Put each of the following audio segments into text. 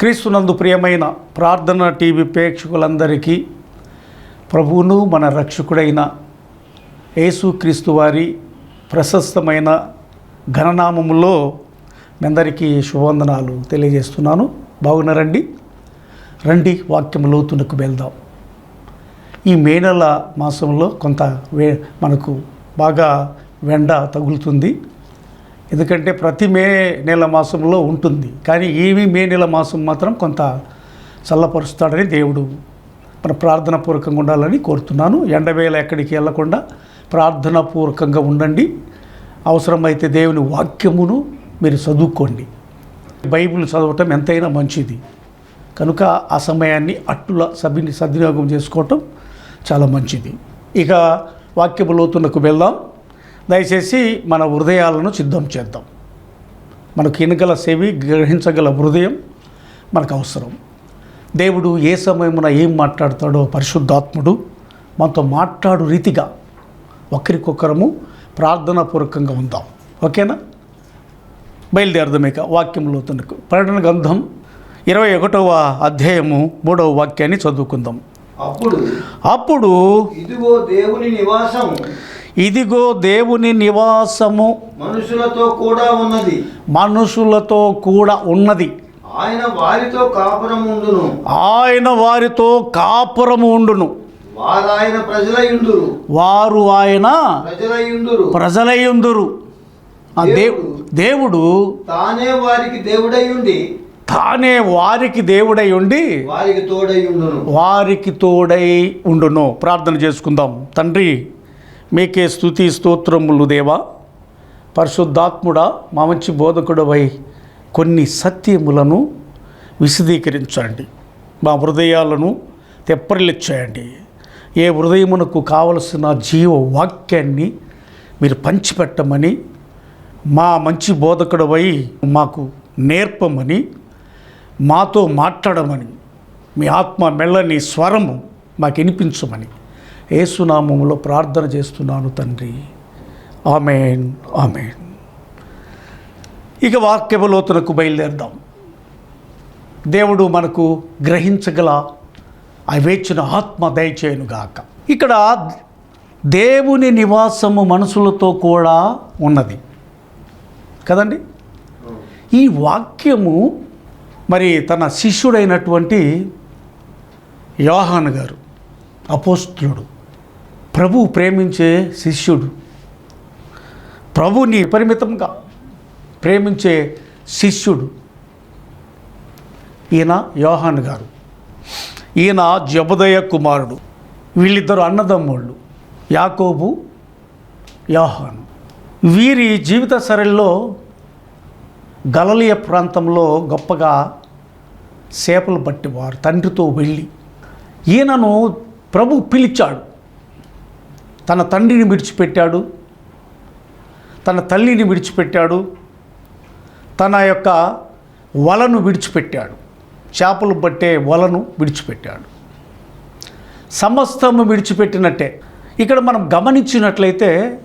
క్రీస్తునందు ప్రియమైన ప్రార్థన టీవీ ప్రేక్షకులందరికీ ప్రభువును మన రక్షకుడైన యేసుక్రీస్తు వారి ప్రశస్తమైన ఘననామములో మీ అందరికీ శుభవందనాలు తెలియజేస్తున్నాను. బాగున్నారండి? రండి వాక్యం లోతునకు వెళ్దాం. ఈ మే నెల మాసంలో కొంత వే మనకు బాగా వెండ తగులుతుంది. ఎందుకంటే ప్రతి మే నెల మాసంలో ఉంటుంది. కానీ ఏమి మే నెల మాసం మాత్రం కొంత చల్లపరుస్తాడని దేవుడు మన ప్రార్థన పూర్వకంగా ఉండాలని కోరుతున్నాను. ఎండవేళ ఎక్కడికి వెళ్ళకుండా ప్రార్థన పూర్వకంగా ఉండండి. అవసరమైతే దేవుని వాక్యమును మీరు చదువుకోండి. బైబిల్ చదవటం ఎంతైనా మంచిది. కనుక ఆ సమయాన్ని అట్టుల సభ్యుని సద్వినియోగం చేసుకోవటం చాలా మంచిది. ఇక వాక్యపు లోతునకు వెళ్దాం. దయచేసి మన హృదయాలను సిద్ధం చేద్దాం. మనకు ఎన్నికల సేవి గ్రహించగల హృదయం మనకు అవసరం. దేవుడు ఏ సమయమున ఏం మాట్లాడతాడో పరిశుద్ధాత్ముడు మనతో మాట్లాడు రీతిగా ఒకరికొకరము ప్రార్థనాపూర్వకంగా ఉందాం. ఓకేనా? బయలుదేరదాం ఇక వాక్యం లోతునకు ప్రకటన గ్రంథం ఇరవై ఒకటవ అధ్యాయము మూడవ వాక్యాన్ని చదువుకుందాం. అప్పుడు అప్పుడు ఇదిగో దేవుని నివాసం ఇదిగో దేవుని నివాసము మనుషులతో కూడా ఉన్నది. మనుషులతో కూడా ఉన్నది. ఆయన వారితో కాపురం ఉండును. ఆయన వారితో కాపురము ఉండును. వారు ఆయన ప్రజలయుందురు వారు ఆయన ప్రజలయుందురు ప్రజలయుందురు దేవుడు తానే వారికి దేవుడయుండి. తానే వారికి దేవుడై ఉండి వారికి తోడయుండును. వారికి తోడై ఉండును. ప్రార్థన చేసుకుందాం. తండ్రి మీకే స్థుతి స్తోత్రములు దేవా. పరిశుద్ధాత్ముడా మా మంచి బోధకుడవై కొన్ని సత్యములను విశదీకరించండి. మా హృదయాలను తెప్పరిల్లిచ్చేయండి ఏ హృదయమునకు కావలసిన జీవ వాక్యాన్ని మీరు పంచిపెట్టమని మా మంచి బోధకుడవై మాకు నేర్పమని మాతో మాట్లాడమని మీ ఆత్మ మెల్లని స్వరము మాకు వినిపించమని. ఏసునామంలో ప్రార్థన చేస్తున్నాను తండ్రి. Amen amen. ఇక వాక్యములోతునకు బయలుదేరదాం. దేవుడు మనకు గ్రహించగల అవేచ్చిన ఆత్మ దయచేయనుగాక ఇక్కడ దేవుని నివాసము మనసులతో కూడా ఉన్నది. కదండి? ఈ వాక్యము మరి తన శిష్యుడైనటువంటి యోహాన్ గారు అపోస్తుడు ప్రభు ప్రేమించే శిష్యుడు. ప్రభుని పరిమితంగా ప్రేమించే శిష్యుడు. ఈయన యోహాన్ గారు. ఈయన జబదయ కుమారుడు. వీళ్ళిద్దరు అన్నదమ్ముళ్ళు. యాకోబు యోహాను. వీరి జీవిత సరళిలో గలలియ ప్రాంతంలో గొప్పగా చేపలు పట్టేవారు తండ్రితో వెళ్ళి. ఈయనను ప్రభు పిలిచాడు. తన తండ్రిని విడిచిపెట్టాడు. తన తల్లిని విడిచిపెట్టాడు. తన యొక్క వలను విడిచిపెట్టాడు. చేపలు పట్టే వలను విడిచిపెట్టాడు. సమస్తము విడిచిపెట్టినట్టే. ఇక్కడ మనం గమనించినట్లయితే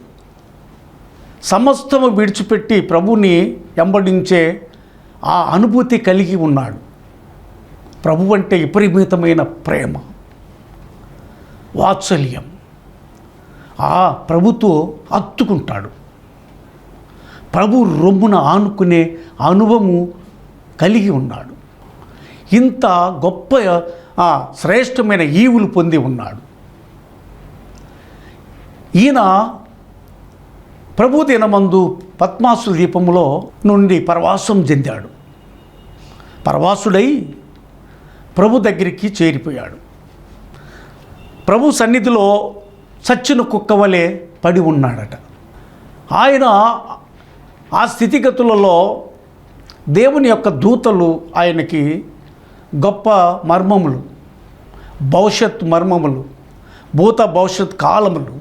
సమస్తము విడిచిపెట్టి ప్రభుని వెంబడించే ఆ అనుభూతి కలిగి ఉన్నాడు. ప్రభు అంటే విపరీతమైన ప్రేమ వాత్సల్యం. ఆ ప్రభుతో అత్తుకుంటాడు. ప్రభు రొమ్మున ఆనుకునే అనుభవము కలిగి ఉన్నాడు. ఇంత గొప్ప శ్రేష్టమైన ఈవులు పొంది ఉన్నాడు. ఈయన ప్రభు దినమందు పద్మాసు దీపములో నుండి పరవాసం చెందాడు. పరవాసుడై ప్రభు దగ్గరికి చేరిపోయాడు. ప్రభు సన్నిధిలో చచ్చిన కుక్క వలె పడి ఉన్నాడట. ఆయన ఆ స్థితిగతులలో దేవుని యొక్క దూతలు ఆయనకి గొప్ప మర్మములు భవిష్యత్ మర్మములు భూత భవిష్యత్ కాలములు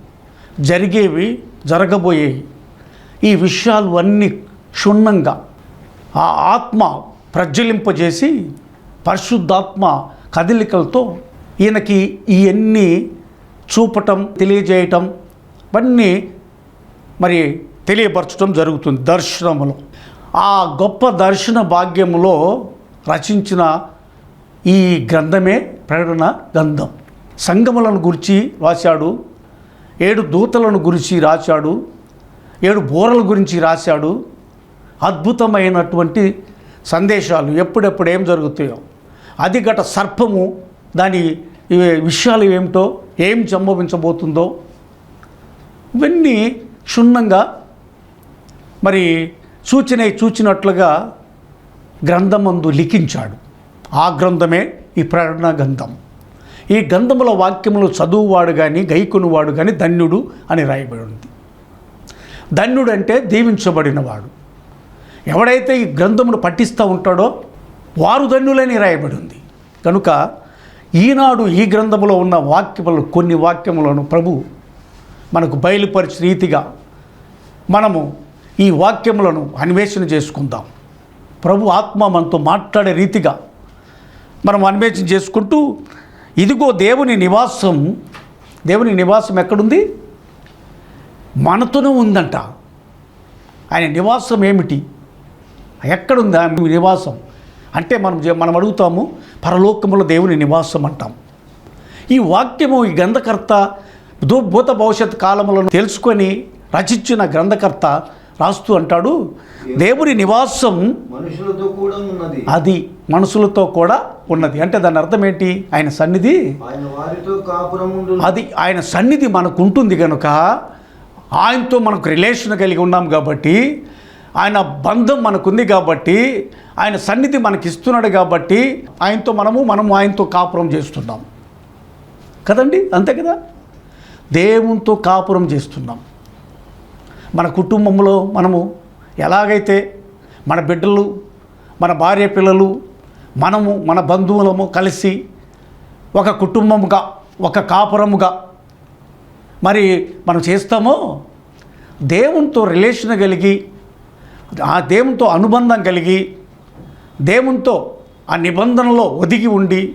జరిగేవి జరగబోయేవి. ఈ విషయాలు అన్నీ క్షుణ్ణంగా ఆ ఆత్మ ప్రజ్వలింపజేసి పరిశుద్ధాత్మ కదలికలతో ఈయనకి ఇవన్నీ చూపటం తెలియజేయటం ఇవన్నీ మరి తెలియపరచడం జరుగుతుంది దర్శనములో. ఆ గొప్ప దర్శన భాగ్యములో రచించిన ఈ గ్రంథమే ప్రకటన గ్రంథం. సంగములను గురించి రాశాడు ఏడు దూతలను గురించి రాశాడు ఏడు బోరల గురించి రాశాడు అద్భుతమైనటువంటి సందేశాలు ఎప్పుడెప్పుడు ఏం జరుగుతాయో. అది గట సర్పము దాని విషయాలు ఏమిటో ఏం సంభవించబోతుందో ఇవన్నీ క్షుణ్ణంగా మరి సూచన చూచినట్లుగా గ్రంథమందు లిఖించాడు. ఆ గ్రంథమే ఈ ప్రకటన గ్రంథం. ఈ గ్రంథముల వాక్యములు చదువువాడు కానీ గైకునివాడు కానీ ధన్యుడు అని రాయబడి ఉంది ధన్యుడు అంటే దీవించబడినవాడు. ఎవడైతే ఈ గ్రంథమును పఠిస్తూ ఉంటాడో వారు ధన్యులని రాయబడి ఉంది కనుక ఈనాడు ఈ గ్రంథములో ఉన్న వాక్యములు కొన్ని వాక్యములను ప్రభు మనకు బయలుపరిచిన రీతిగా మనము ఈ వాక్యములను అన్వేషణ చేసుకుందాం. ప్రభు ఆత్మ మనతో మాట్లాడే రీతిగా మనం అన్వేషణ చేసుకుంటూ ఇదిగో దేవుని నివాసం దేవుని నివాసం ఎక్కడుంది? మనతోనే ఉందంట. ఆయన నివాసం ఏమిటి? ఎక్కడుంది ఆయన నివాసం? అంటే మనం మనం అడుగుతాము పరలోకములో దేవుని నివాసం అంటాం. ఈ వాక్యము ఈ గ్రంథకర్త దో- భూత భవిష్యత్ కాలములను తెలుసుకొని రచించిన గ్రంథకర్త రాస్తూ అంటాడు దేవుని నివాసం మనుషులతో కూడా ఉన్నది. అది మనుషులతో కూడా ఉన్నది. అంటే దాని అర్థం ఏంటి? ఆయన సన్నిధి అది ఆయన సన్నిధి మనకు ఉంటుంది కనుక ఆయనతో మనకు రిలేషన్ కలిగి ఉన్నాం కాబట్టి ఆయన బంధం మనకుంది కాబట్టి ఆయన సన్నిధి మనకి ఇస్తున్నాడు కాబట్టి ఆయనతో మనము మనము ఆయనతో కాపురం చేస్తున్నాం. కదండి? అంతే కదా? దేవునితో కాపురం చేస్తున్నాం. మన కుటుంబంలో మనము ఎలాగైతే మన బిడ్డలు మన భార్య పిల్లలు మనము మన బంధువులము కలిసి ఒక కుటుంబముగా ఒక కాపురముగా మరి మనం చేస్తామో దేవునితో రిలేషన్ కలిగి ఆ దేవునితో అనుబంధం కలిగి దేవునితో ఆ నిబంధనలో ఒదిగి ఉండి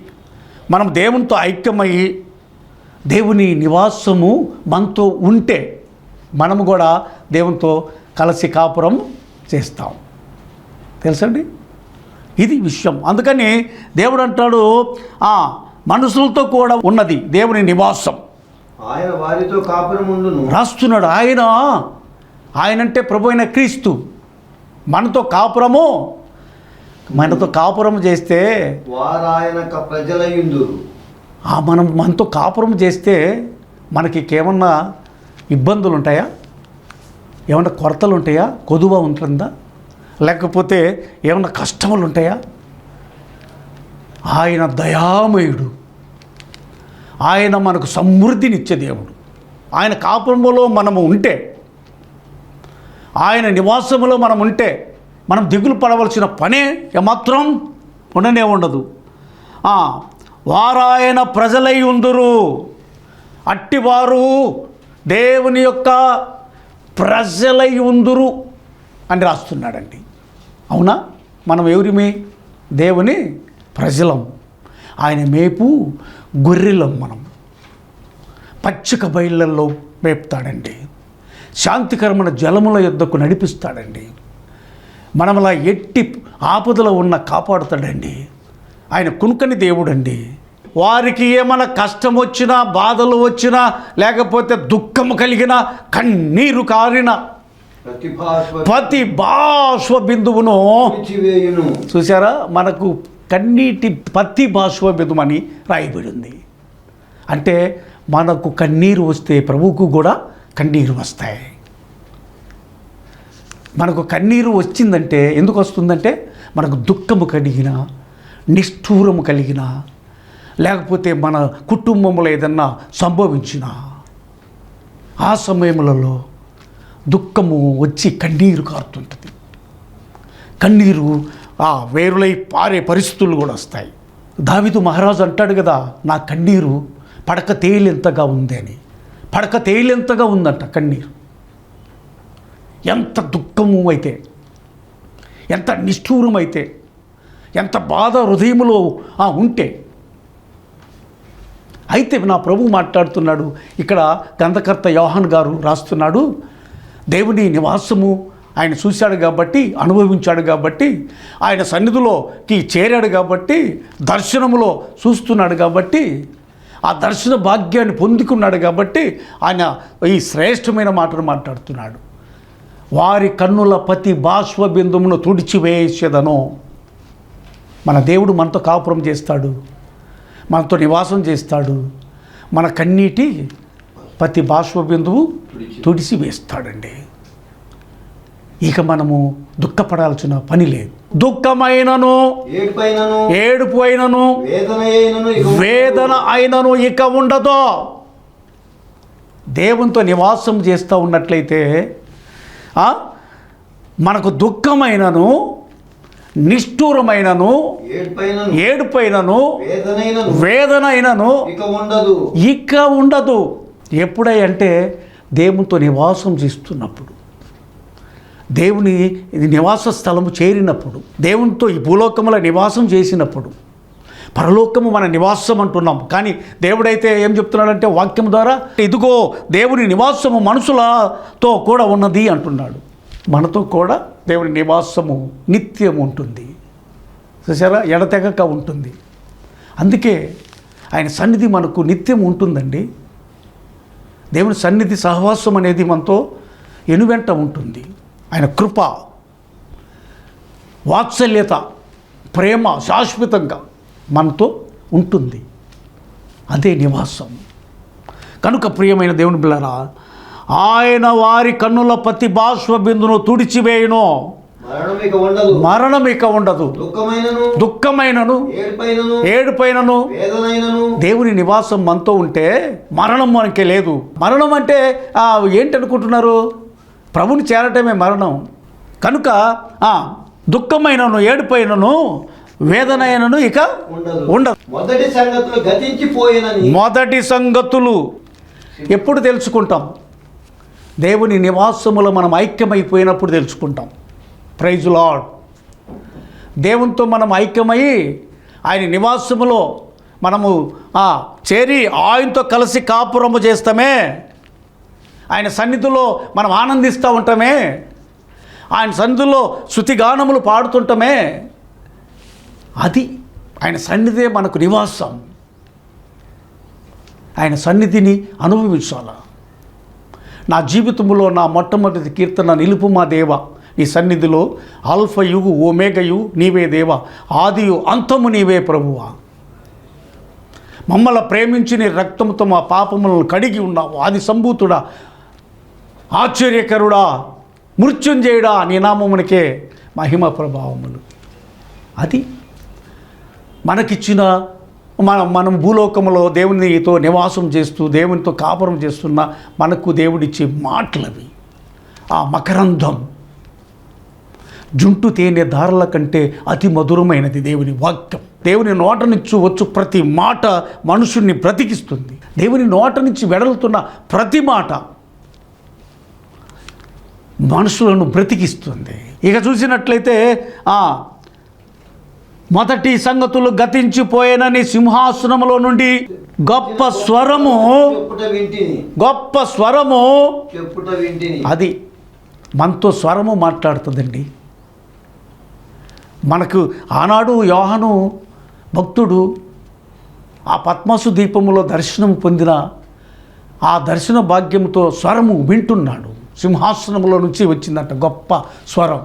మనం దేవునితో ఐక్యమయ్యి దేవుని నివాసము మనతో ఉంటే మనము కూడా దేవునితో కలిసి కాపురం చేస్తాం. తెలుసండి? ఇది విషయం. అందుకని దేవుడు అంటాడు "ఆ, మనుషులతో కూడా ఉన్నది దేవుని నివాసం. ఆయన వారితో కాపురముండును. రాస్తున్నాడు. ఆయన ఆయనంటే ప్రభు అయిన క్రీస్తు. మనతో కాపురము మనతో కాపురం చేస్తే వారు ఆయన ప్రజలయుందురు. ఆ మనం మనతో కాపురం చేస్తే మనకి ఏమన్నా ఇబ్బందులు ఉంటాయా ఏమన్నా కొరతలు ఉంటాయా కొదువ ఉంటుందా? లేకపోతే ఏమన్నా కష్టములు ఉంటాయా ఆయన దయామయుడు. ఆయన మనకు సమృద్ధినిచ్చే దేవుడు. ఆయన కాపురంలో మనము ఉంటే ఆయన నివాసములో మనం ఉంటే మనం దిగులు పడవలసిన పనే ఏమాత్రం ఉండనే ఉండదు. వారాయన ప్రజలై ఉందురు. అట్టివారు దేవుని యొక్క ప్రజలై ఉందురు అని రాస్తున్నాడండి. అవునా? మనం ఎవరిమే? దేవుని ప్రజలం. ఆయన మేపు గొర్రెలం మనం. పచ్చిక బయళ్ళల్లో మేపుతాడండి. శాంతికరమైన జలముల యొద్దకు నడిపిస్తాడండి. మనమలా ఎట్టి ఆపదలో ఉన్న కాపాడుతాడండి. ఆయన కునుకని దేవుడండి. వారికి ఏమైనా కష్టం వచ్చినా బాధలు వచ్చినా లేకపోతే దుఃఖము కలిగిన కన్నీరు కారిన ప్రతి ప్రతి బాష్వ బిందువును చూసారా మనకు కన్నీటి పత్తి బాష్వ బిందుమని రాయబడి ఉంది అంటే మనకు కన్నీరు వస్తే ప్రభువుకు కూడా కన్నీరు వస్తాయి. మనకు కన్నీరు వచ్చిందంటే ఎందుకు వస్తుందంటే మనకు దుఃఖము కలిగిన నిష్ఠూరము కలిగిన లేకపోతే మన కుటుంబంలో ఏదన్నా సంభవించిన ఆ సమయములలో దుఃఖము వచ్చి కన్నీరు కారుతుంటుంది. కన్నీరు ఆ వేరులై పారే పరిస్థితులు కూడా వస్తాయి. దావిదు మహారాజు అంటాడు కదా నా కన్నీరు పడక తేలింతగా ఉంది అని పడక తేలింతగా ఉందంట కన్నీరు. ఎంత దుఃఖము అయితే ఎంత నిష్ఠూరం అయితే ఎంత బాధ హృదయములో ఉంటే. అయితే నా ప్రభు మాట్లాడుతున్నాడు ఇక్కడ గంధకర్త యోహాన్ గారు రాస్తున్నాడు దేవుని నివాసము ఆయన చూశాడు కాబట్టి అనుభవించాడు కాబట్టి ఆయన సన్నిధిలోకి చేరాడు కాబట్టి దర్శనములో చూస్తున్నాడు కాబట్టి ఆ దర్శన భాగ్యాన్ని పొందుకున్నాడు కాబట్టి ఆయన ఈ శ్రేష్టమైన మాటను మాట్లాడుతున్నాడు. వారి కన్నుల ప్రతి బాష్ప బిందుమును తుడిచివేసేదను. మన దేవుడు మనతో కాపురం చేస్తాడు. మనతో నివాసం చేస్తాడు. మన కన్నీటి ప్రతి బాష్ప బిందువు తుడిచి వేస్తాడండి ఇక మనము దుఃఖపడాల్సిన పని లేదు. దుఃఖమైనను ఏడుపు అయినను వేదన అయినను ఇక ఉండదు. దేవునితో నివాసం చేస్తూ ఉన్నట్లయితే మనకు దుఃఖమైనను నిష్ఠూరమైనను ఏడుపైనను వేదన అయినను ఇక ఉండదు. ఎప్పుడై అంటే దేవునితో నివాసం చేస్తున్నప్పుడు. దేవుని ఇది నివాస స్థలము చేరినప్పుడు దేవునితో ఈ భూలోకముల నివాసం చేసినప్పుడు పరలోకము మన నివాసం అంటున్నాం కానీ దేవుడైతే ఏం చెప్తున్నాడంటే వాక్యం ద్వారా ఇదిగో దేవుని నివాసము మనుషులతో కూడా ఉన్నది అంటున్నాడు. మనతో కూడా దేవుని నివాసము నిత్యం ఉంటుంది. చూసారా ఎడతెగక ఉంటుంది. అందుకే ఆయన సన్నిధి మనకు నిత్యం ఉంటుందండి. దేవుని సన్నిధి సహవాసం అనేది మనతో ఎనువెంట ఉంటుంది. ఆయన కృప వాత్సల్యత ప్రేమ శాశ్వతంగా మనతో ఉంటుంది. అదే నివాసం. కనుక ప్రియమైన దేవుని పిల్లరా ఆయన వారి కన్నుల ప్రతి బాష్ప బిందును తుడిచివేయును మరణం ఇక ఉండదు. దుఃఖమైనను ఏడుపైనను దేవుని నివాసం మనతో ఉంటే మరణం మనకి లేదు. మరణం అంటే ఏంటనుకుంటున్నారు? ప్రభుని చేరటమే మరణం. కనుక దుఃఖమైనను ఏడుపైనను వేదనైనను ఇక ఉండదు. మొదటి సంగతులు గతించిపోయినని. మొదటి సంగతులు ఎప్పుడు తెలుసుకుంటాం? దేవుని నివాసములో మనం ఐక్యమైపోయినప్పుడు తెలుసుకుంటాం. ప్రైజ్ లాడ్ దేవునితో మనం ఐక్యమై ఆయన నివాసములో మనము చేరి ఆయనతో కలిసి కాపురము చేస్తామే. ఆయన సన్నిధిలో మనం ఆనందిస్తూ ఉంటామే. ఆయన సన్నిధిలో శృతిగానములు పాడుతుంటమే. అది ఆయన సన్నిధే మనకు నివాసం. ఆయన సన్నిధిని అనుభవించాల? నా జీవితంలో నా మొట్టమొదటి కీర్తన నిలుపు మా దేవ? ఈ సన్నిధిలో ఆల్ఫయు ఓమేగయు నీవే దేవ. ఆదియు అంతము నీవే ప్రభువా. మమ్మల్ని ప్రేమించి నీ రక్తంతో మా పాపములను కడిగి ఉన్నావు. ఆది సంభూతుడా ఆశ్చర్యకరుడా మృత్యుంజయుడా నీ నామమునికే మహిమ ప్రభావములు. అది మనకిచ్చిన మన మనం భూలోకంలో దేవునితో నివాసం చేస్తూ దేవునితో కాపురం చేస్తున్న మనకు దేవుడిచ్చే మాటలవి. ఆ మకరంధం జుంటు తేనె ధారల కంటే అతి మధురమైనది దేవుని వాక్యం. దేవుని నోట నుంచి వచ్చు ప్రతి మాట మనుషుణ్ణి బ్రతికిస్తుంది. దేవుని నోట నుంచి వెడలుతున్న ప్రతి మాట మనుషులను బ్రతికిస్తుంది. ఇక చూసినట్లయితే ఆ, మొదటి సంగతులు గతించిపోయేనని సింహాసనములో నుండి గొప్ప స్వరము గొప్ప స్వరము అది మనతో స్వరము మాట్లాడుతుందండి. మనకు ఆనాడు యోహను భక్తుడు ఆ పద్మసు దీపములో దర్శనం పొందిన ఆ దర్శన భాగ్యంతో స్వరము వింటున్నాడు. సింహాసనములో నుంచి వచ్చిందట గొప్ప స్వరం.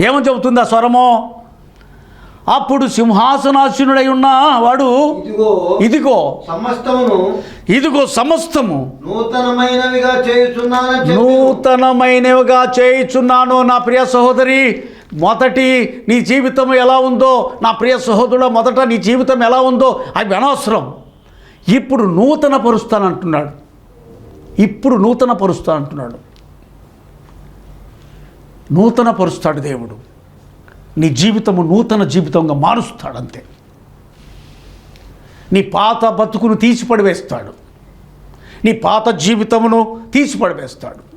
ఏమని చెబుతుంది ఆ స్వరము? అప్పుడు సింహాసనాసీనుడై ఉన్న వాడు ఇదిగో ఇదిగో సమస్తమును ఇదిగో సమస్తము నూతనమైనవిగా చేయుచున్నానని చెప్పి. నూతనమైనవిగా చేయుచున్నాను నా ప్రియ సహోదరి. మొదటి నీ జీవితం ఎలా ఉందో నా ప్రియ సహోదరుడు మొదట నీ జీవితం ఎలా ఉందో అవి అనవసరం. ఇప్పుడు నూతన పరుస్తానంటున్నాడు ఇప్పుడు నూతన పరుస్తా అంటున్నాడు. నూతన పరుస్తాడు దేవుడు. నీ జీవితము నూతన జీవితంగా మారుస్తాడు అంతే. నీ పాత బతుకును తీసి పడివేస్తాడు నీ పాత జీవితమును తీసి పడివేస్తాడు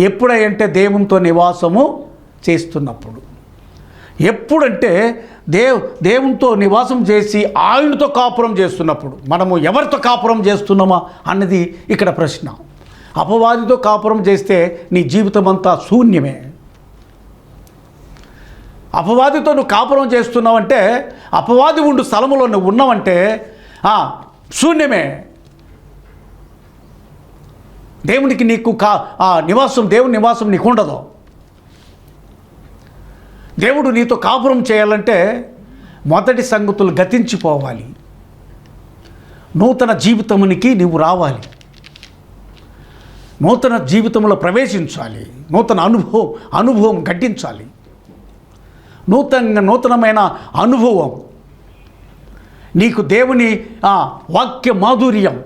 ఎప్పుడంటే దేవునితో నివాసము చేస్తున్నప్పుడు. ఎప్పుడంటే దేవ్ దేవునితో నివాసం చేసి ఆయనతో కాపురం చేస్తున్నప్పుడు మనము ఎవరితో కాపురం చేస్తున్నామా అన్నది ఇక్కడ ప్రశ్న. అపవాదితో కాపురం చేస్తే నీ జీవితం అంతా శూన్యమే. అపవాదితో నువ్వు కాపురం చేస్తున్నావంటే అపవాది ఉండు స్థలములో నువ్వు ఉన్నావంటే శూన్యమే. దేవునికి నీకు కా ఆ నివాసం దేవుని నివాసం నీకు ఉండదు దేవుడు నీతో కాపురం చేయాలంటే మొదటి సంగతులు గతించిపోవాలి. నూతన జీవితమునికి నీవు రావాలి. నూతన జీవితంలో ప్రవేశించాలి. నూతన అనుభవం అనుభవం గడ్డించాలి. నూతన నూతనమైన అనుభవం. నీకు దేవుని వాక్య మాధుర్యం.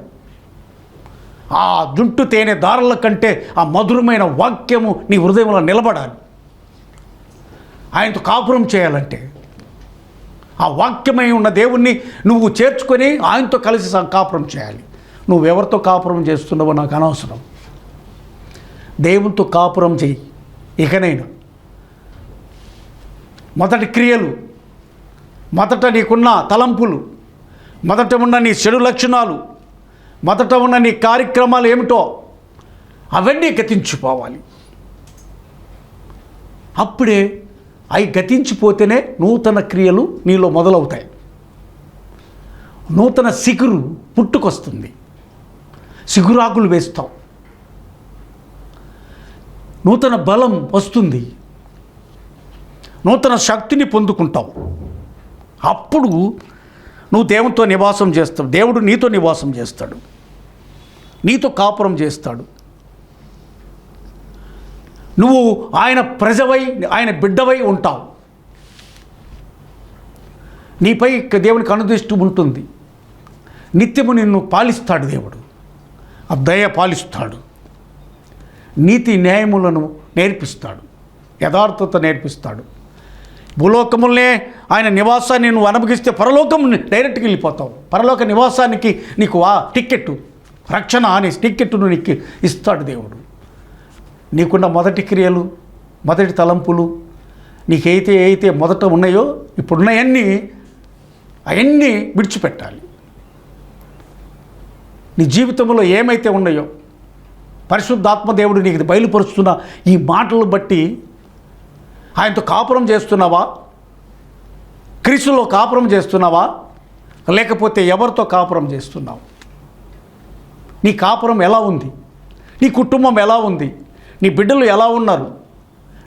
ఆ జుంటు తేనె దారుల కంటే ఆ మధురమైన వాక్యము నీ హృదయంలో నిలబడాలి. ఆయనతో కాపురం చేయాలంటే. ఆ వాక్యమై ఉన్న దేవుణ్ణి నువ్వు చేర్చుకొని ఆయనతో కలిసి కాపురం చేయాలి. నువ్వెవరితో కాపురం చేస్తున్నావో నాకు అనవసరం. దేవునితో కాపురం చేయి ఇకనైనా మొదటి క్రియలు మొదట నీకున్న తలంపులు మొదట ఉన్న నీ చెడు లక్షణాలు మొదట ఉన్న నీ కార్యక్రమాలు ఏమిటో అవన్నీ గతించిపోవాలి. అప్పుడే అవి గతించిపోతేనే నూతన క్రియలు నీలో మొదలవుతాయి. నూతన సిగురు పుట్టుకొస్తుంది. సిగురాకులు వేస్తాం నూతన బలం వస్తుంది. నూతన శక్తిని పొందుకుంటావు. అప్పుడు నువ్వు దేవునితో నివాసం చేస్తావు. దేవుడు నీతో నివాసం చేస్తాడు. నీతో కాపురం చేస్తాడు. నువ్వు ఆయన ప్రజవై ఆయన బిడ్డవై ఉంటావు. నీపై దేవునికి అనుదృష్టి ఉంటుంది. నిత్యము నిన్ను పాలిస్తాడు దేవుడు. ఆ దయ పాలిస్తాడు. నీతి న్యాయములను నేర్పిస్తాడు. యథార్థత నేర్పిస్తాడు. భూలోకములనే ఆయన నివాసాన్ని నువ్వు అనుభవిస్తే పరలోకం డైరెక్ట్గా వెళ్ళిపోతావు. పరలోక నివాసానికి నీకు ఆ టిక్కెట్టు రక్షణ అనే టిక్కెట్టును నీకు ఇస్తాడు దేవుడు. నీకున్న మొదటి క్రియలు మొదటి తలంపులు నీకైతే అయితే మొదట ఉన్నాయో ఇప్పుడున్నాయన్నీ అవన్నీ విడిచిపెట్టాలి. నీ జీవితంలో ఏమైతే ఉన్నాయో పరిశుద్ధాత్మ దేవుడు నీకు బయలుపరుస్తున్న ఈ మాటలు బట్టి ఆయనతో కాపురం చేస్తున్నావా? క్రీస్తులో కాపురం చేస్తున్నావా? లేకపోతే ఎవరితో కాపురం చేస్తున్నావు? నీ కాపురం ఎలా ఉంది? నీ కుటుంబం ఎలా ఉంది? నీ బిడ్డలు ఎలా ఉన్నారు?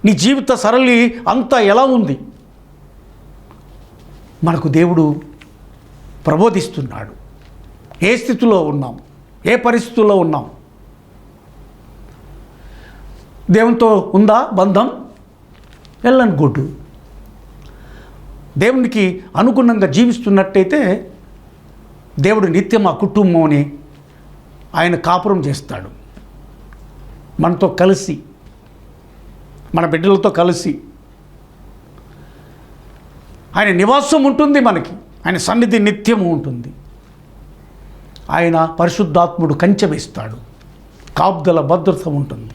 నీ జీవిత సరళి అంతా ఎలా ఉంది? మనకు దేవుడు ప్రబోధిస్తున్నాడు. ఏ స్థితిలో ఉన్నాం? ఏ పరిస్థితుల్లో ఉన్నాం? దేవునితో ఉందా బంధం? వెళ్ళని గుడ్డు. దేవునికి అనుగుణంగా జీవిస్తున్నట్టయితే దేవుడు నిత్యం ఆ కుటుంబంని ఆయన కాపురం చేస్తాడు. మనతో కలిసి మన బిడ్డలతో కలిసి. ఆయన నివాసం ఉంటుంది మనకి. ఆయన సన్నిధి నిత్యము ఉంటుంది. ఆయన పరిశుద్ధాత్ముడు కంచె వేస్తాడు. కాపుదల భద్రత ఉంటుంది.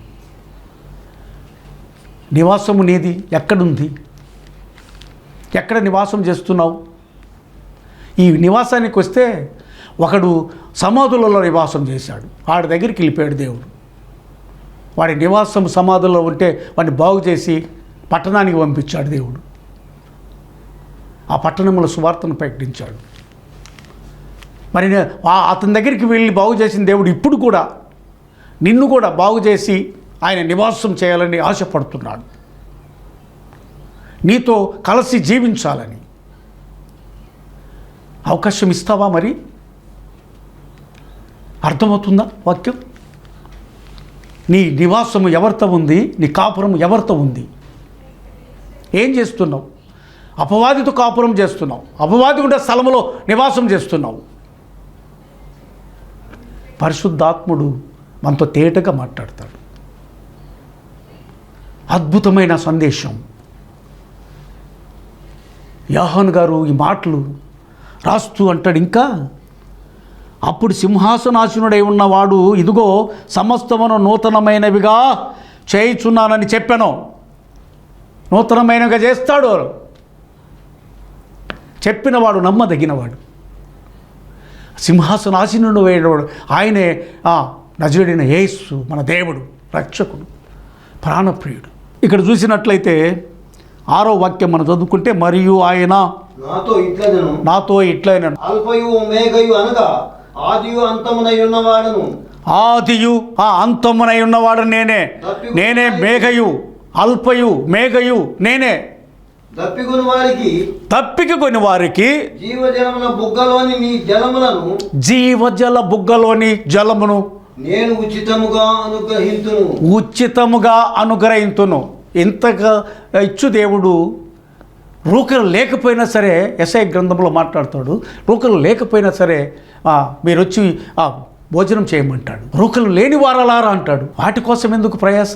నివాసము నీది ఎక్కడుంది? ఎక్కడ నివాసం చేస్తున్నావు? ఈ నివాసానికి వస్తే ఒకడు సమాధులలో నివాసం చేశాడు. ఆడి దగ్గరికి వెళ్ళిపోయాడు దేవుడు. వాడి నివాసం సమాధుల్లో ఉంటే వాడిని బాగు చేసి పట్టణానికి పంపించాడు దేవుడు. ఆ పట్టణంలో సువార్తను ప్రకటించాడు. మరి అతని దగ్గరికి వెళ్ళి బాగు చేసిన దేవుడు ఇప్పుడు కూడా నిన్ను కూడా బాగు చేసి ఆయన నివాసం చేయాలని ఆశపడుతున్నాడు. నీతో కలిసి జీవించాలని. అవకాశం ఇస్తావా మరి? అర్థమవుతుందా వాక్యం? నీ నివాసము ఎవరితో ఉంది? నీ కాపురం ఎవరితో ఉంది? ఏం చేస్తున్నావు? అపవాదితో కాపురం చేస్తున్నావు. అపవాది ఉండే స్థలంలో నివాసం చేస్తున్నావు. పరిశుద్ధాత్ముడు మనతో తేటగా మాట్లాడతాడు. అద్భుతమైన సందేశం. యాహన్ గారు ఈ మాటలు రాస్తూ అంటాడు ఇంకా అప్పుడు సింహాసనాశనుడై ఉన్నవాడు ఇదిగో సమస్తమును నూతనమైనవిగా చేయుచున్నానని చెప్పాను. నూతనమైనవిగా చేస్తాడు చెప్పినవాడు నమ్మదగినవాడు. సింహాసనాశనుడు వేయడవాడు ఆయనే ఆ, నజరుడైన యేసు మన దేవుడు రక్షకుడు ప్రాణప్రియుడు. ఇక్కడ చూసినట్లయితే ఆరో వాక్యం మనం చదువుకుంటే మరియు ఆయన నాతో ఇట్లనను. నాతో ఇట్లైన అల్పయు అనగా ఆదియు అంతమునై ఉన్నవాడను ఆదియు ఆ అంతమునై ఉన్నవాడు నేనే నేనే మేఘయు అల్పయు మేఘయు నేనే. దప్పికొని వారికి జీవజలముల బుగ్గలోని నీ జలములను జీవజల బుగ్గలోని జలమును నేను ఉచితముగా అనుగ్రహింతును. ఉచితముగా అనుగ్రహింతును. ఇంతగా ఇచ్చు దేవుడు రూకలు లేకపోయినా సరే ఎస్ఐ గ్రంథంలో మాట్లాడతాడు. రూకలు లేకపోయినా సరే మీరు వచ్చి భోజనం చేయమంటాడు. రూకలు లేని వారలారా అంటాడు. వాటి కోసం ఎందుకు ప్రయాస?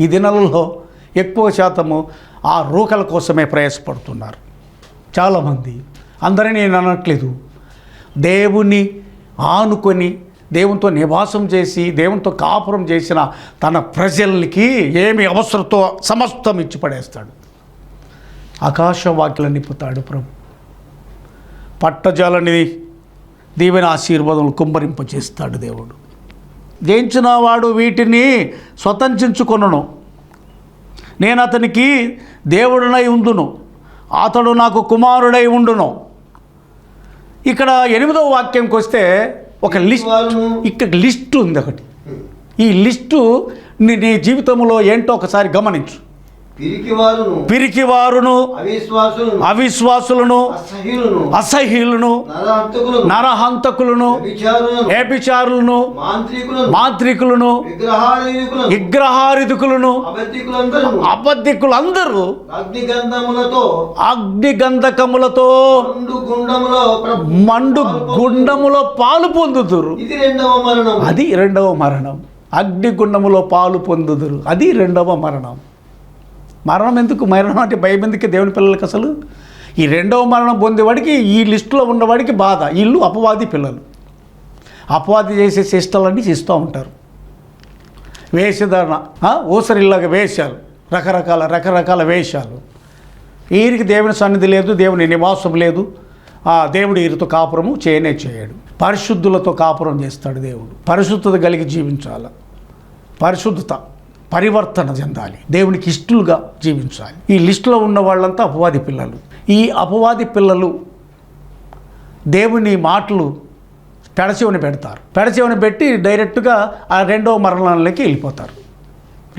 ఈ దినాలలో ఎక్కువ శాతము ఆ రూకల కోసమే ప్రయాసపడుతున్నారు. చాలామంది. అందరినీ నేను అనట్లేదు. దేవుని ఆనుకొని దేవునితో నివాసం చేసి దేవునితో కాపురం చేసిన తన ప్రజలకి ఏమి అవసరంతో సమస్తం ఇచ్చి పడేస్తాడు ఆకాశ వాక్యలు నింపుతాడు ప్రభు. పట్టజాలని దీవెన ఆశీర్వాదం కుమ్మరింపచేస్తాడు దేవుడు. జయించిన వాడు వీటిని స్వతంత్రించుకొనను. నేను అతనికి దేవుడునై ఉండును. అతడు నాకు కుమారుడై ఉండును. ఇక్కడ ఎనిమిదవ వాక్యంకి వస్తే ఒక లిస్ట్ ఇక్కడ లిస్ట్ ఉంది ఒకటి. ఈ లిస్టు నీ నీ జీవితంలో ఏంటో ఒకసారి గమనించు. పిరికివారును అవిశ్వాసులను అవిశ్వాసులను అసహ్యులను నరహంతకులను ఏపిచారులను మాంత్రికులను విగ్రహారిదుకులను అబద్ధికులందరూ అగ్నిగంధములతో అగ్నిగంధకములతో మండు గుండములో పాలు మరణం. అది రెండవ మరణం. అగ్నిగుండములో పాలు పొందుదురు. అది రెండవ మరణం. మరణం ఎందుకు? మరణం అంటే భయం ఎందుకు? దేవుని పిల్లలకి అసలు? ఈ రెండవ మరణం పొందేవాడికి ఈ లిస్టులో ఉన్నవాడికి బాధ. వీళ్ళు అపవాది పిల్లలు. అపవాది చేసే చేష్టలన్నీ చేస్తూ ఉంటారు. వేషధారణ ఊసరిల్లాగా వేషాలు. రకరకాల రకరకాల వేషాలు. వీరికి దేవుని సన్నిధి లేదు దేవుని నివాసం లేదు. దేవుడు వీరితో కాపురము చేయనే చేయడు. పరిశుద్ధులతో కాపురం చేస్తాడు దేవుడు. పరిశుద్ధత కలిగి జీవించాల. పరిశుద్ధత. పరివర్తన చెందాలి. దేవునికి ఇష్టలుగా జీవించాలి. ఈ లిస్టులో ఉన్న వాళ్ళంతా అపవాది పిల్లలు. ఈ అపవాది పిల్లలు దేవుని మాటలు పెడచెవిని పెడతారు. పెడచెవిని పెట్టి డైరెక్ట్గా ఆ రెండవ మరణాలకి వెళ్ళిపోతారు.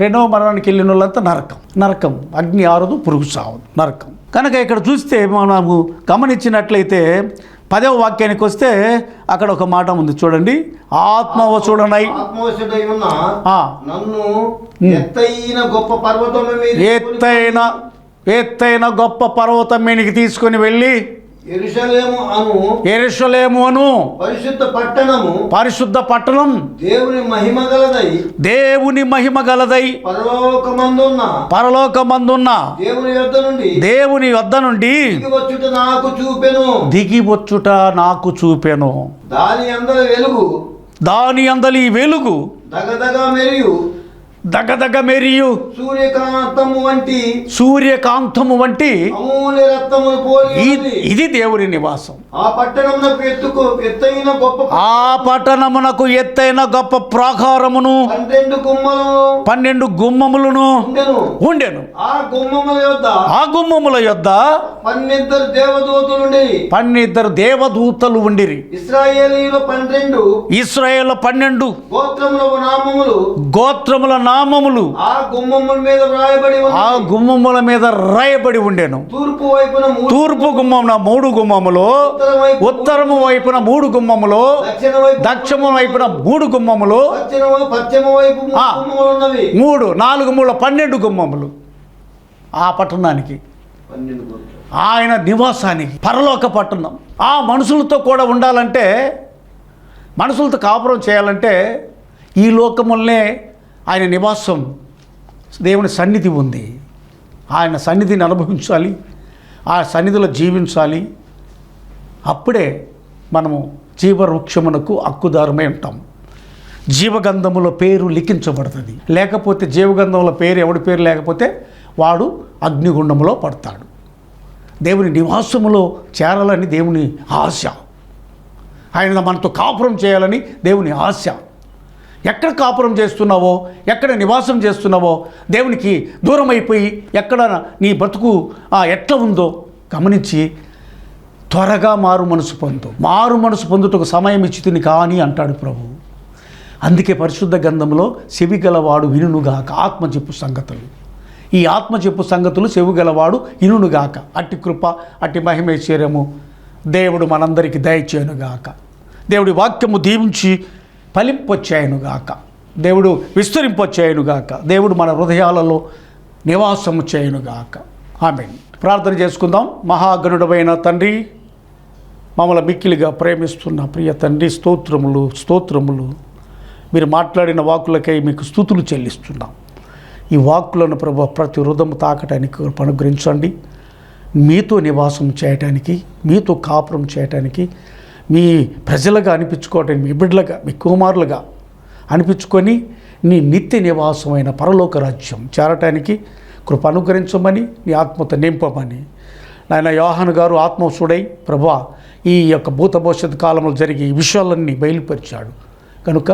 రెండవ మరణానికి వెళ్ళిన వాళ్ళంతా నరకం. నరకం. అగ్ని ఆరదు పురుగు సావదు. నరకం. కనుక ఇక్కడ చూస్తే మనము గమనించినట్లయితే పదవ వాక్యానికి వస్తే అక్కడ ఒక మాట ఉంది. చూడండి. ఆత్మవసుడనై ఆత్మవశుడై ఉన్న ఆ, నన్ను ఎత్తైన గొప్ప పర్వతము మీద ఎత్తైన ఎత్తైన గొప్ప పర్వతం మీనికి తీసుకొని వెళ్ళి ఎరుషలేము అను పరిశుద్ధ పట్టణము పరిశుద్ధ పట్టణం దేవుని మహిమ గలదై దేవుని మహిమ గలదై పరలోకమందున్న పరలోకమందున్న దేవుని యొద్ద నుండి దేవుని వద్ద నుండి నాకు చూపెను. దిగి వచ్చుట నాకు చూపెను. దాని అందరి వెలుగు దాని అందలి వెలుగు దగదగ మెరియు. దగదగ మెరియు. సూర్యకాంతము వంటి సూర్యకాంతము వంటి. ఇది దేవుని నివాసం. ఆ పట్టణమునకు ఎత్తుకు ఎత్తైన గొప్ప ఆ పట్టణమునకు ఎత్తైన గొప్ప ప్రాకారమును పన్నెండు గుమ్మలను పన్నెండు గుమ్మములను ఉండెను. ఆ గుమ్మముల యొద్ద ఆ గుమ్మముల యొద్ద పన్నెండు దేవదూతలుండి పన్నిద్దరు దేవదూతలు ఉండిరి. ఇస్రాయేలీల పన్నెండు ఇస్రాయేల్ పన్నెండు గోత్రముల నామములు గోత్రముల నామములు ఆ గుమ్మముల మీద వ్రాయబడి ఆ గుమ్మముల మీద రాయబడి ఉండెను. తూర్పు వైపున మూడు తూర్పు గుమ్మమున మూడు గుమ్మములు ఉత్తరము వైపున మూడు గుమ్మములు దక్షిణ వైపు దక్షిణ వైపున మూడు గుమ్మములు మూడు నాలుగు మూడు పన్నెండు గుమ్మములు ఆ పట్టణానికి. ఆయన నివాసానికి పరలోక పట్టణం. ఆ మనుషులతో కూడా ఉండాలంటే మనుషులతో కాపురం చేయాలంటే ఈ లోకములనే ఆయన నివాసం దేవుని సన్నిధి ఉంది. ఆయన సన్నిధిని అనుభవించాలి. ఆ సన్నిధిలో జీవించాలి. అప్పుడే మనము జీవవృక్షమునకు హక్కుదారమై ఉంటాం. జీవగంధములో పేరు లిఖించబడుతుంది. లేకపోతే జీవగంధంలో పేరు ఎవడి పేరు? లేకపోతే వాడు అగ్నిగుండములో పడతాడు. దేవుని నివాసములో చేరాలని దేవుని ఆశ. ఆయన మనతో కాపురం చేయాలని దేవుని ఆశ. ఎక్కడ కాపురం చేస్తున్నావో ఎక్కడ నివాసం చేస్తున్నావో దేవునికి దూరం అయిపోయి ఎక్కడ నీ బ్రతుకు ఎట్లా ఉందో గమనించి త్వరగా మారు మనసు పొందు. మారు మనసు పొందుటకు సమయం ఇచ్చితిని కానీ అంటాడు ప్రభు. అందుకే పరిశుద్ధ గంధంలో చెవి గలవాడు వినుగాక ఆత్మ చెప్పు సంగతులు. ఈ ఆత్మ చెప్పు సంగతులు చెవి గలవాడు ఇనుగాక అట్టి కృప అట్టి మహిమేశ్వర్యము దేవుడు మనందరికీ దయచేయనుగాక. దేవుడి వాక్యము దీవించి ఫలింపొచ్చాయనుగాక దేవుడు విస్తరింపొచ్చాయనుగాక దేవుడు మన హృదయాలలో నివాసము చేయనుగాక. ఆమె ప్రార్థన చేసుకుందాం. మహాగణుడమైన తండ్రి మమ్మల్ని మిక్కిలిగా ప్రేమిస్తున్న ప్రియ తండ్రి స్తోత్రములు స్తోత్రములు. మీరు మాట్లాడిన వాకులకై మీకు స్థుతులు చెల్లిస్తున్నాం. ఈ వాక్కులను ప్రభు ప్రతి హృదము తాకటానికి అనుగ్రహించండి. మీతో నివాసం చేయటానికి మీతో కాపురం చేయటానికి మీ ప్రజలుగా అనిపించుకోవటం మీ బిడ్డలుగా మీ కుమారులుగా అనిపించుకొని నీ నిత్య నివాసమైన పరలోక రాజ్యం చేరటానికి కృప అనుగ్రహించమని నీ ఆత్మత నింపమని. నాయన యోహాను గారు ఆత్మసుడై ప్రభా ఈ యొక్క భూత భవిష్యత్ కాలంలో జరిగే ఈ విషయాలన్నీ బయలుపరిచాడు. కనుక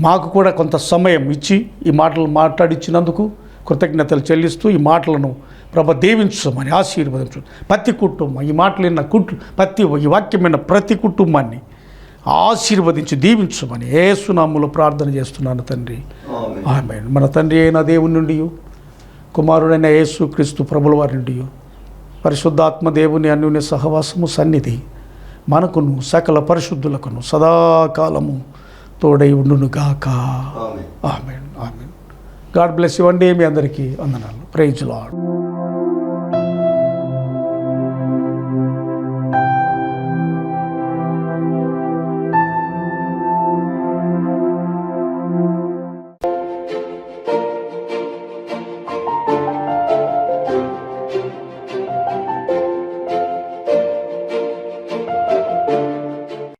మాకు కూడా కొంత సమయం ఇచ్చి ఈ మాటలు మాట్లాడిచ్చినందుకు కృతజ్ఞతలు చెల్లిస్తూ ఈ మాటలను ప్రభ దీవించమని ఆశీర్వదించు. ప్రతి కుటుంబం ఈ మాటలు విన్న కుటు ప్రతి ఈ వాక్యమైన ప్రతి కుటుంబాన్ని ఆశీర్వదించి దీవించమని ఏసునాములో ప్రార్థన చేస్తున్నాను తండ్రి. ఆమె మన తండ్రి అయిన దేవుని నుండి కుమారుడైన యేసు క్రీస్తు ప్రభుల వారి నుండి పరిశుద్ధాత్మ దేవుని అన్యుని సహవాసము సన్నిధి మనకును సకల పరిశుద్ధులకును సదాకాలము తోడై ఉండునుగాక. ఆమెన్. ఆమెన్. గాడ్ బ్లెస్ ఇవ్వండి మీ అందరికీ వందనాలు. Praise lord